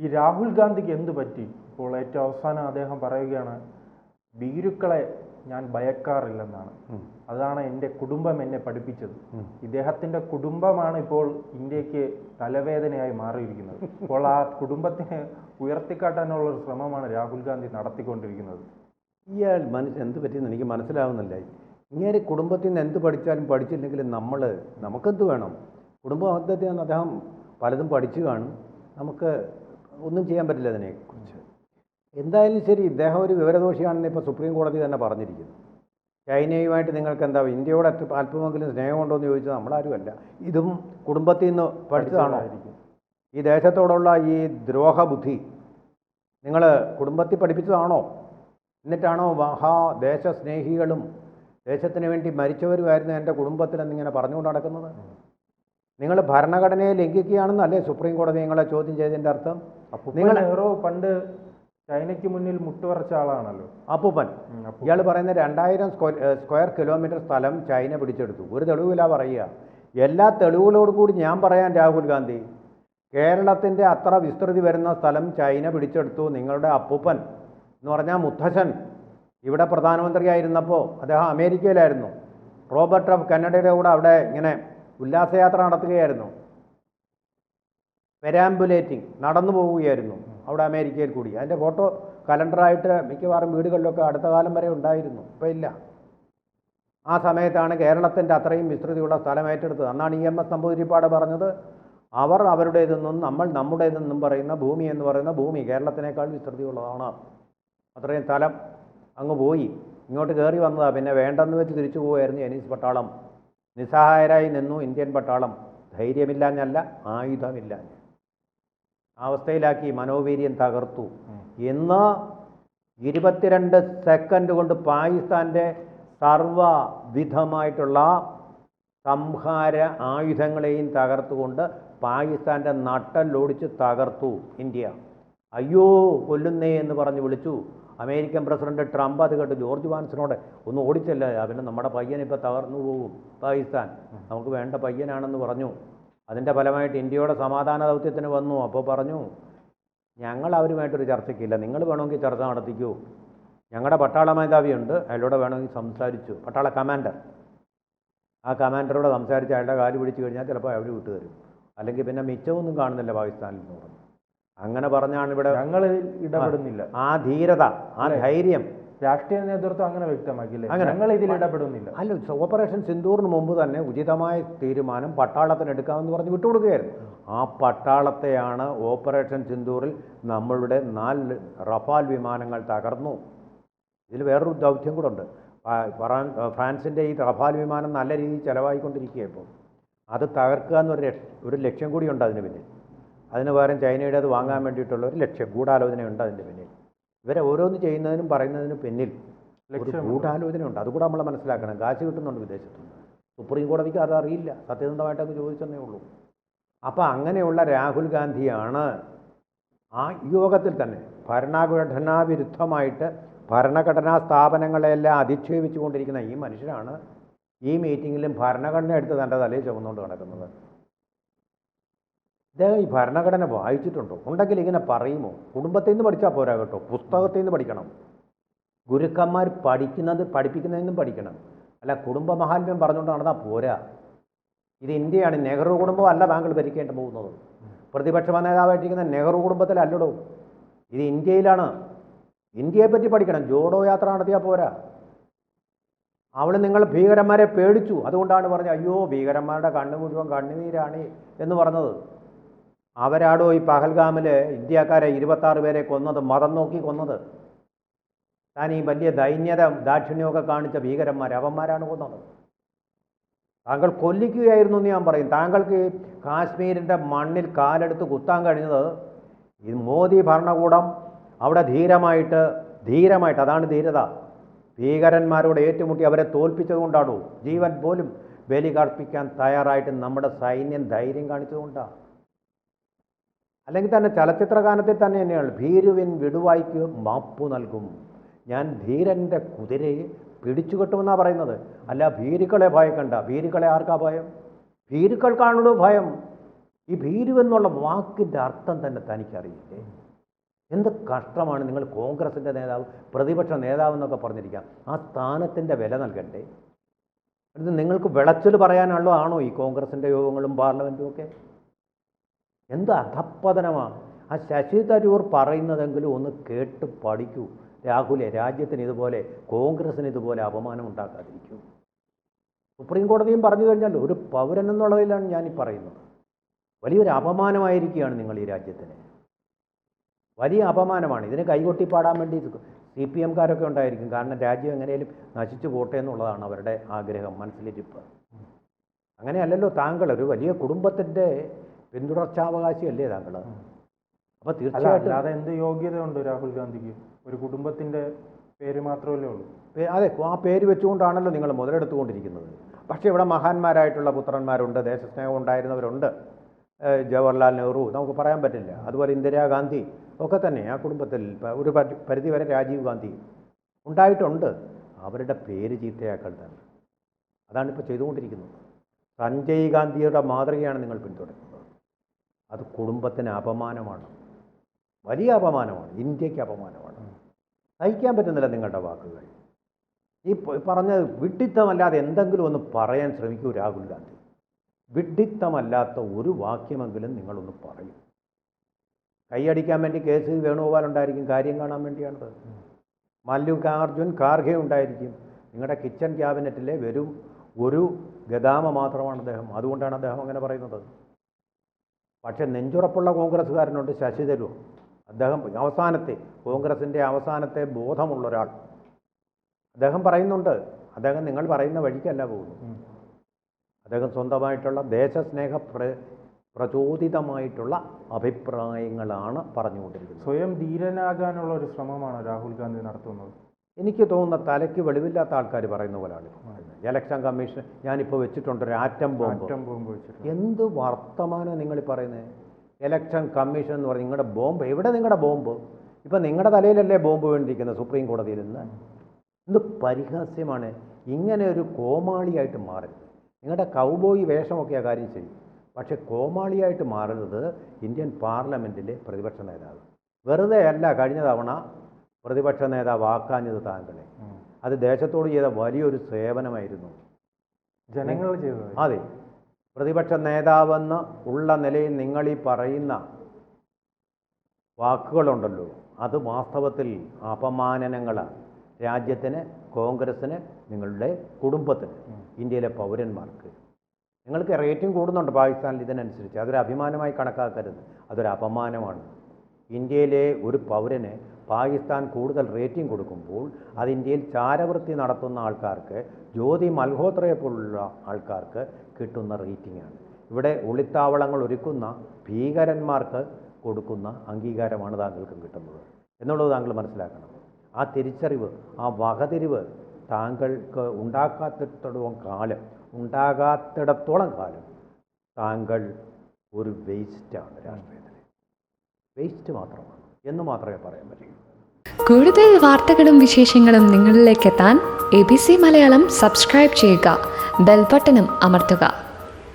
ഈ രാഹുൽ ഗാന്ധിക്ക് എന്ത് പറ്റി? ഇപ്പോൾ ഏറ്റവും അവസാനം അദ്ദേഹം പറയുകയാണ് ഭീരുക്കളെ ഞാൻ ഭയക്കാറില്ലെന്നാണ്. അതാണ് എന്റെ കുടുംബം എന്നെ പഠിപ്പിച്ചത്. ഇദ്ദേഹത്തിന്റെ കുടുംബമാണ് ഇപ്പോൾ ഇന്ത്യയ്ക്ക് തലവേദനയായി മാറിയിരിക്കുന്നത്. അപ്പോൾ ആ കുടുംബത്തിനെ ഉയർത്തിക്കാട്ടാനുള്ള ഒരു ശ്രമമാണ് രാഹുൽ ഗാന്ധി നടത്തിക്കൊണ്ടിരിക്കുന്നത്. ഇയാൾ മനുഷ്യൻ എന്ത് പറ്റിയെന്ന് എനിക്ക് മനസ്സിലാവുന്നില്ല. ഇങ്ങനെ കുടുംബത്തിൽ നിന്ന് എന്ത് പഠിച്ചാലും പഠിച്ചില്ലെങ്കിലും നമ്മൾ നമുക്കെന്ത് വേണം? കുടുംബം നിന്ന് അദ്ദേഹം പലതും പഠിച്ചു കാണും. നമുക്ക് ഒന്നും ചെയ്യാൻ പറ്റില്ല അതിനെക്കുറിച്ച്. എന്തായാലും ശരി ഇദ്ദേഹം ഒരു വിവരദോഷിയാണെന്ന് ഇപ്പോൾ സുപ്രീം കോടതി തന്നെ പറഞ്ഞിരിക്കുന്നു. ചൈനയുമായിട്ട് നിങ്ങൾക്ക് എന്താ ഇന്ത്യയോട് അല്പമെങ്കിലും സ്നേഹമുണ്ടോ എന്ന് ചോദിച്ചാൽ നമ്മളാരുമല്ല. ഇതും കുടുംബത്തിൽ നിന്ന് പഠിച്ചതാണോ? ഈ ദേശത്തോടുള്ള ഈ ദ്രോഹബുദ്ധി നിങ്ങൾ കുടുംബത്തിൽ പഠിപ്പിച്ചതാണോ? എന്നിട്ടാണോ മഹാ ദേശസ്നേഹികളും ദേശത്തിന് വേണ്ടി മരിച്ചവരുമായിരുന്നു എന്റെ കുടുംബത്തിൽ എന്നിങ്ങനെ പറഞ്ഞുകൊണ്ട് നടക്കുന്നത്? നിങ്ങൾ ഭരണഘടനയെ ലംഘിക്കുകയാണെന്നല്ലേ സുപ്രീം കോടതി നിങ്ങളെ ചോദ്യം ചെയ്തതിന്റെ അർത്ഥം? നിങ്ങൾ നെഹ്റു പണ്ട് ചൈനയ്ക്ക് മുന്നിൽ മുട്ടുവറച്ച ആളാണല്ലോ. അപ്പൂപ്പൻ. ഇയാൾ പറയുന്ന രണ്ടായിരം സ്ക്വയർ സ്ക്വയർ കിലോമീറ്റർ സ്ഥലം ചൈന പിടിച്ചെടുത്തു. ഒരു തെളിവില്ല പറയുക. എല്ലാ തെളിവുകളോടും കൂടി ഞാൻ പറയാൻ രാഹുൽ ഗാന്ധി. കേരളത്തിന്റെ അത്ര വിസ്തൃതി വരുന്ന സ്ഥലം ചൈന പിടിച്ചെടുത്തു നിങ്ങളുടെ അപ്പൂപ്പൻ എന്ന് പറഞ്ഞാൽ മുത്തശ്ശൻ ഇവിടെ പ്രധാനമന്ത്രിയായിരുന്നപ്പോൾ അദ്ദേഹം അമേരിക്കയിലായിരുന്നു. റോബർട്ട് ഓഫ് കന്നഡയുടെ കൂടെ അവിടെ ഇങ്ങനെ ഉല്ലാസയാത്ര നടത്തുകയായിരുന്നു. പെരാമ്പുലേറ്റിംഗ് നടന്നു പോവുകയായിരുന്നു അവിടെ അമേരിക്കയിൽ കൂടി. അതിന്റെ ഫോട്ടോ കലണ്ടറായിട്ട് മിക്കവാറും വീടുകളിലൊക്കെ അടുത്ത കാലം വരെ ഉണ്ടായിരുന്നു. ഇപ്പോൾ ഇല്ല. ആ സമയത്താണ് കേരളത്തിന്റെ അത്രയും വിസ്തൃതിയുള്ള സ്ഥലം ഏറ്റെടുത്തത്. അന്നാണ് ഇ എം എസ് നമ്പൂതിരിപ്പാട് പറഞ്ഞത് അവർ അവരുടേതെന്നും നമ്മൾ നമ്മുടേതെന്നും പറയുന്ന ഭൂമി എന്ന് പറയുന്ന ഭൂമി കേരളത്തിനേക്കാൾ വിസ്തൃതിയുള്ളതാണ്. അത്രയും സ്ഥലം അങ്ങ് പോയി. ഇങ്ങോട്ട് കയറി വന്നതാണ് പിന്നെ വേണ്ടെന്ന് വെച്ച് തിരിച്ചു പോവുമായിരുന്നു എനിസ് പട്ടാളം. നിസ്സഹായരായി നിന്നു ഇന്ത്യൻ പട്ടാളം. ധൈര്യമില്ലാഞ്ഞല്ല ആയുധമില്ലാഞ്ഞ. അവസ്ഥയിലാക്കി മനോവീര്യം തകർത്തു. ഇന്ന് ഇരുപത്തിരണ്ട് സെക്കൻഡ് കൊണ്ട് പാകിസ്ഥാന്റെ സർവവിധമായിട്ടുള്ള സംഹാര ആയുധങ്ങളെയും തകർത്തുകൊണ്ട് പാകിസ്ഥാന്റെ നട്ടല്ലൊടിച്ച് തകർത്തു ഇന്ത്യ. അയ്യോ കൊല്ലുന്നേ എന്ന് പറഞ്ഞ് വിളിച്ചു. അമേരിക്കൻ പ്രസിഡന്റ് ട്രംപ് അത് കേട്ട് ജോർജ് വാൻസിനോട് ഒന്ന് ഓടിച്ചല്ല പിന്നെ നമ്മുടെ പയ്യൻ ഇപ്പോൾ തകർന്നു പോകും പാകിസ്ഥാൻ. നമുക്ക് വേണ്ട പയ്യനാണെന്ന് പറഞ്ഞു. അതിന്റെ ഫലമായിട്ട് ഇന്ത്യയുടെ സമാധാന ദൗത്യത്തിന് വന്നു. അപ്പോൾ പറഞ്ഞു ഞങ്ങൾ അവരുമായിട്ടൊരു ചർച്ചയ്ക്കില്ല. നിങ്ങൾ വേണമെങ്കിൽ ചർച്ച നടത്തിക്കൂ. ഞങ്ങളുടെ പട്ടാള മേധാവിയുണ്ട്. അയാളോട് വേണമെങ്കിൽ സംസാരിച്ചു. പട്ടാള കമാൻഡർ. ആ കമാൻഡറോട് സംസാരിച്ച് അയാളുടെ കാൽ പിടിച്ചു കഴിഞ്ഞാൽ ചിലപ്പോൾ അവർ വിട്ടു തരും അല്ലെങ്കിൽ പിന്നെ മിച്ചമൊന്നും കാണുന്നില്ല പാകിസ്ഥാനിൽ നിന്ന് പറഞ്ഞു. അങ്ങനെ പറഞ്ഞാണ് ഇവിടെ ഞങ്ങൾ ഇടപെടുന്നില്ല. ആ ധീരത ആ ധൈര്യം. രാഷ്ട്രീയ നേതൃത്വം അങ്ങനെ വ്യക്തമാക്കില്ലേ. ഞങ്ങൾ ഇതിൽ ഇടപെടുന്നില്ല. അല്ല ഓപ്പറേഷൻ സിന്ദൂറിന് മുമ്പ് തന്നെ ഉചിതമായ തീരുമാനം പട്ടാളത്തിന് എടുക്കാമെന്ന് പറഞ്ഞ് വിട്ടുകൊടുക്കുകയായിരുന്നു. ആ പട്ടാളത്തെയാണ് ഓപ്പറേഷൻ സിന്ദൂറിൽ നമ്മളുടെ നാല് റഫാൽ വിമാനങ്ങൾ തകർന്നു. ഇതിൽ വേറൊരു ദൗത്യം കൂടെ ഉണ്ട്. ഫ്രാൻസിന്റെ ഈ റഫാൽ വിമാനം നല്ല രീതിയിൽ ചിലവായിക്കൊണ്ടിരിക്കുക ഇപ്പോൾ അത് തകർക്കുക എന്നൊരു ഒരു ലക്ഷ്യം കൂടിയുണ്ട് അതിന് പിന്നിൽ. അതിന് പകരം ചൈനയുടെ അത് വാങ്ങാൻ വേണ്ടിയിട്ടുള്ള ഒരു ലക്ഷ്യം ഗൂഢാലോചനയുണ്ട് അതിന്റെ പിന്നിൽ. ഇവരെ ഓരോന്ന് ചെയ്യുന്നതിനും പറയുന്നതിനും പിന്നിൽ ഒരു. ഗൂഢാലോചനയുണ്ട്. അതുകൂടെ നമ്മൾ മനസ്സിലാക്കണം. കാശ് കിട്ടുന്നുണ്ട് വിദേശത്തുനിന്ന്. സുപ്രീം കോടതിക്ക് അത് അറിയില്ല. സത്യസന്ധമായിട്ട് അത് ചോദിച്ചെന്നേ ഉള്ളൂ. അപ്പോൾ അങ്ങനെയുള്ള രാഹുൽ ഗാന്ധിയാണ് ആ യോഗത്തിൽ തന്നെ ഭരണഘടനാ വിരുദ്ധമായിട്ട് ഭരണഘടനാ സ്ഥാപനങ്ങളെല്ലാം അധിക്ഷേപിച്ചുകൊണ്ടിരിക്കുന്ന ഈ മനുഷ്യരാണ് ഈ മീറ്റിങ്ങിലും ഭരണഘടന എടുത്ത് തന്റെ തലയിൽ ചുമന്നുകൊണ്ട് നടക്കുന്നത്. ഇദ്ദേഹം ഈ ഭരണഘടന വായിച്ചിട്ടുണ്ടോ? ഉണ്ടെങ്കിൽ ഇങ്ങനെ പറയുമോ? കുടുംബത്തിൽ നിന്ന് പഠിച്ചാൽ പോരാ കേട്ടോ. പുസ്തകത്തിൽ നിന്ന് പഠിക്കണം. ഗുരുക്കന്മാർ പഠിക്കുന്നത് പഠിപ്പിക്കുന്നതിൽ പഠിക്കണം. അല്ല കുടുംബ മഹാത്മ്യം പറഞ്ഞുകൊണ്ട് നടന്നാൽ പോരാ. ഇത് ഇന്ത്യയാണ്. നെഹ്റു കുടുംബം അല്ല താങ്കൾ ഭരിക്കേണ്ടി പോകുന്നത്. പ്രതിപക്ഷ നേതാവായിട്ടിരിക്കുന്ന നെഹ്റു കുടുംബത്തിലല്ലടോ. ഇത് ഇന്ത്യയിലാണ്. ഇന്ത്യയെ പറ്റി പഠിക്കണം. ജോഡോ യാത്ര നടത്തിയാൽ പോരാ. അവൾ നിങ്ങൾ ഭീകരന്മാരെ പേടിച്ചു. അതുകൊണ്ടാണ് പറഞ്ഞത് അയ്യോ ഭീകരന്മാരുടെ കണ്ണു മുഴുവൻ കണ്ണുനീരാണ് എന്ന് പറഞ്ഞത്. അവരാടോ ഈ പഹൽഗാമിൽ ഇന്ത്യക്കാരെ ഇരുപത്താറ് പേരെ കൊന്നത് മതം നോക്കി കൊന്നത്? താൻ ഈ വലിയ ദൈന്യത ദാക്ഷിണ്യമൊക്കെ കാണിച്ച ഭീകരന്മാർ അവന്മാരാണ് കൊന്നത്. താങ്കൾ കൊല്ലിക്കുകയായിരുന്നു എന്ന് ഞാൻ പറയും. താങ്കൾക്ക് കാശ്മീരിന്റെ മണ്ണിൽ കാലെടുത്ത് കുത്താൻ കഴിഞ്ഞത് ഈ മോദി ഭരണകൂടം അവിടെ ധീരമായിട്ട് ധീരമായിട്ട് അതാണ് ധീരത. ഭീകരന്മാരോട് ഏറ്റുമുട്ടി അവരെ തോൽപ്പിച്ചതുകൊണ്ടാണോ ജീവൻ പോലും ബലി കർപ്പിക്കാൻ തയ്യാറായിട്ട് നമ്മുടെ സൈന്യം ധൈര്യം കാണിച്ചതുകൊണ്ടാണ് അല്ലെങ്കിൽ തന്നെ ചലച്ചിത്ര ഗാനത്തിൽ തന്നെ തന്നെയാണ്. ഭീരുവിൻ വിടുവായ്ക്ക് മാപ്പു നൽകും. ഞാൻ ധീരന്റെ കുതിരയെ പിടിച്ചു കെട്ടുമെന്നാണ് പറയുന്നത്. അല്ല ഭീരുക്കളെ ഭയക്കണ്ട ഭീരുക്കളെ ആർക്കാ ഭയം? ഭീരുക്കൾക്കാണല്ലോ ഭയം. ഈ ഭീരു എന്നുള്ള വാക്കിന്റെ അർത്ഥം തന്നെ തനിക്കറിയില്ലേ? എന്ത് കഷ്ടമാണ് നിങ്ങൾ കോൺഗ്രസിന്റെ നേതാവ് പ്രതിപക്ഷ നേതാവ് എന്നൊക്കെ പറഞ്ഞിരിക്കാം ആ സ്ഥാനത്തിന്റെ വില നൽകണ്ടേ? ഇത് നിങ്ങൾക്ക് വിളച്ചൽ പറയാനുള്ളതാണോ ഈ കോൺഗ്രസിന്റെ യോഗങ്ങളും പാർലമെന്റും ഒക്കെ? എന്ത് അധപ്പതനമാണ് ആ ശശി തരൂർ പറയുന്നതെങ്കിലും ഒന്ന് കേട്ട് പഠിക്കൂ. രാഹുലെ രാജ്യത്തിന് ഇതുപോലെ കോൺഗ്രസിന് ഇതുപോലെ അപമാനം ഉണ്ടാക്കാതിരിക്കൂ. സുപ്രീം കോടതിയും പറഞ്ഞു കഴിഞ്ഞാൽ ഒരു പൗരൻ എന്നുള്ളതിലാണ് ഞാൻ ഈ പറയുന്നത്. വലിയൊരു അപമാനമായിരിക്കുകയാണ് നിങ്ങൾ ഈ രാജ്യത്തിന്. വലിയ അപമാനമാണ്. ഇതിനെ കൈകൊട്ടി പാടാൻ വേണ്ടി സി പി എംകാരൊക്കെ ഉണ്ടായിരിക്കും. കാരണം രാജ്യം എങ്ങനെയും നശിച്ചു പോട്ടെ എന്നുള്ളതാണ് അവരുടെ ആഗ്രഹം മനസ്സിലിരിപ്പ്. അങ്ങനെയല്ലല്ലോ താങ്കൾ ഒരു വലിയ കുടുംബത്തിന്റെ പിന്തുടർച്ചാവകാശിയല്ലേ താങ്കൾ? അപ്പോൾ തീർച്ചയായിട്ടും അല്ലാതെ എന്ത് യോഗ്യതയുണ്ട് രാഹുൽ ഗാന്ധിക്ക്? ഒരു കുടുംബത്തിന്റെ പേര് മാത്രമല്ലേ ഉള്ളൂ. അതെ ആ പേര് വെച്ചുകൊണ്ടാണല്ലോ നിങ്ങൾ മുതലെടുത്തുകൊണ്ടിരിക്കുന്നത്. പക്ഷേ ഇവിടെ മഹാന്മാരായിട്ടുള്ള പുത്രന്മാരുണ്ട് ദേശസ്നേഹം ഉണ്ടായിരുന്നവരുണ്ട്. ജവഹർലാൽ നെഹ്റു നമുക്ക് പറയാൻ പറ്റില്ല. അതുപോലെ ഇന്ദിരാഗാന്ധി ഒക്കെ തന്നെ ആ കുടുംബത്തിൽ ഒരു പരിധി വരെ രാജീവ് ഗാന്ധി ഉണ്ടായിട്ടുണ്ട്. അവരുടെ പേര് ചീത്തയാക്കൾ തന്നെ. അതാണ് ഇപ്പോൾ ചെയ്തുകൊണ്ടിരിക്കുന്നത്. സഞ്ജയ് ഗാന്ധിയുടെ മാതൃകയാണ് നിങ്ങൾ പിന്തുടരുന്നത്. അത് കുടുംബത്തിന് അപമാനമാണ്. വലിയ അപമാനമാണ്. ഇന്ത്യയ്ക്ക് അപമാനമാണ്. സഹിക്കാൻ പറ്റുന്നില്ല നിങ്ങളുടെ വാക്കുകൾ. ഈ പറഞ്ഞ വിഡിത്തമല്ലാതെ എന്തെങ്കിലും ഒന്ന് പറയാൻ ശ്രമിക്കൂ രാഹുൽ ഗാന്ധി. വിഡിത്തമല്ലാത്ത ഒരു വാക്യമെങ്കിലും നിങ്ങളൊന്ന് പറയും. കൈയടിക്കാൻ വേണ്ടി കെ സി വേണുഗോപാൽ ഉണ്ടായിരിക്കും. കാര്യം കാണാൻ വേണ്ടിയാണത്. മല്ലികാർജുൻ ഖാർഗെ ഉണ്ടായിരിക്കും. നിങ്ങളുടെ കിച്ചൺ ക്യാബിനറ്റിലെ വെറും ഒരു ഗതാമ മാത്രമാണ് അദ്ദേഹം. അതുകൊണ്ടാണ് അദ്ദേഹം അങ്ങനെ പറയുന്നത്. പക്ഷെ നെഞ്ചുറപ്പുള്ള കോൺഗ്രസ്സുകാരനുണ്ട് ശശി തരൂർ. അദ്ദേഹം അവസാനത്തെ കോൺഗ്രസിന്റെ അവസാനത്തെ ബോധമുള്ള ഒരാൾ. അദ്ദേഹം പറയുന്നുണ്ട് അദ്ദേഹം നിങ്ങൾ പറയുന്ന വഴിക്കല്ല പോകുന്നു അദ്ദേഹം സ്വന്തമായിട്ടുള്ള ദേശസ്നേഹ പ്ര പ്രചോദിതമായിട്ടുള്ള അഭിപ്രായങ്ങളാണ് പറഞ്ഞുകൊണ്ടിരിക്കുന്നത്. സ്വയം ധീരനാകാനുള്ള ഒരു ശ്രമമാണ് രാഹുൽ ഗാന്ധി നടത്തുന്നത്. എനിക്ക് തോന്നുന്ന തലയ്ക്ക് വെളിവില്ലാത്ത ആൾക്കാർ പറയുന്ന പോലെയാണ് ഇലക്ഷൻ കമ്മീഷൻ ഞാനിപ്പോൾ വെച്ചിട്ടുണ്ട് ഒരു ആറ്റം ബോംബ് ആറ്റം ബോംബ് വെച്ചിട്ടുണ്ട്. എന്ത് വർത്തമാനം നിങ്ങൾ പറയുന്നത് ഇലക്ഷൻ കമ്മീഷൻ എന്ന് പറഞ്ഞ് നിങ്ങളുടെ ബോംബ് എവിടെ നിങ്ങളുടെ ബോംബ് ഇപ്പം നിങ്ങളുടെ തലയിലല്ലേ ബോംബ് വേണ്ടിയിരിക്കുന്നത് സുപ്രീം കോടതിയിൽ നിന്ന്? എന്ത് പരിഹാസ്യമാണ്? ഇങ്ങനെ ഒരു കോമാളിയായിട്ട് മാറരുത്. നിങ്ങളുടെ കൗബോയി വേഷമൊക്കെ ആ കാര്യം ശരി. പക്ഷേ കോമാളിയായിട്ട് മാറുന്നത് ഇന്ത്യൻ പാർലമെന്റിലെ പ്രതിപക്ഷ നേതാവ്. വെറുതെ അല്ല കഴിഞ്ഞ തവണ പ്രതിപക്ഷ നേതാവ് ആക്കാഞ്ഞത് താങ്കളെ. അത് ദേശത്തോട് ചെയ്ത വലിയൊരു സേവനമായിരുന്നു. ജനങ്ങൾ ചെയ്തത്. അതെ. പ്രതിപക്ഷ നേതാവെന്ന് ഉള്ള നിലയിൽ നിങ്ങൾ ഈ പറയുന്ന വാക്കുകളുണ്ടല്ലോ. അത് വാസ്തവത്തിൽ അപമാനനങ്ങളാണ് രാജ്യത്തിന് കോൺഗ്രസ്സിന് നിങ്ങളുടെ കുടുംബത്തിന് ഇന്ത്യയിലെ പൗരന്മാർക്ക്. നിങ്ങൾക്ക് റേറ്റിംഗ് കൂടുന്നുണ്ട് പാകിസ്ഥാനിൽ ഇതിനനുസരിച്ച്. അതൊരു അഭിമാനമായി കണക്കാക്കരുത്. അതൊരു അപമാനമാണ്. ഇന്ത്യയിലെ ഒരു പൗരന് പാകിസ്ഥാൻ കൂടുതൽ റേറ്റിംഗ് കൊടുക്കുമ്പോൾ അത് ഇന്ത്യയിൽ ചാരവൃത്തി നടത്തുന്ന ആൾക്കാർക്ക് ജ്യോതി മൽഹോത്രയെ പോലുള്ള ആൾക്കാർക്ക് കിട്ടുന്ന റേറ്റിംഗാണ് ഇവിടെ ഒളിത്താവളങ്ങൾ ഒരുക്കുന്ന ഭീകരന്മാർക്ക് കൊടുക്കുന്ന അംഗീകാരമാണ് താങ്കൾക്കും കിട്ടുന്നത്. എന്നുള്ളത് താങ്കൾ മനസ്സിലാക്കണം. ആ തിരിച്ചറിവ് ആ വകതിരിവ് താങ്കൾക്ക് ഉണ്ടാക്കാത്തിടത്തോളം കാലം ഉണ്ടാകാത്തിടത്തോളം കാലം താങ്കൾ ഒരു വേസ്റ്റാണ് രാഷ്ട്രീയത്തിൽ വേസ്റ്റ് മാത്രമാണ്. എന്ന് മാത്രമേ പറയാൻ കൂടുതൽ വാർത്തകളും വിശേഷങ്ങളും നിങ്ങളിലേക്ക് എത്താൻ A B C Malayalam subscribe ചെയ്യുക. ബെൽബട്ടനും അമർത്തുക.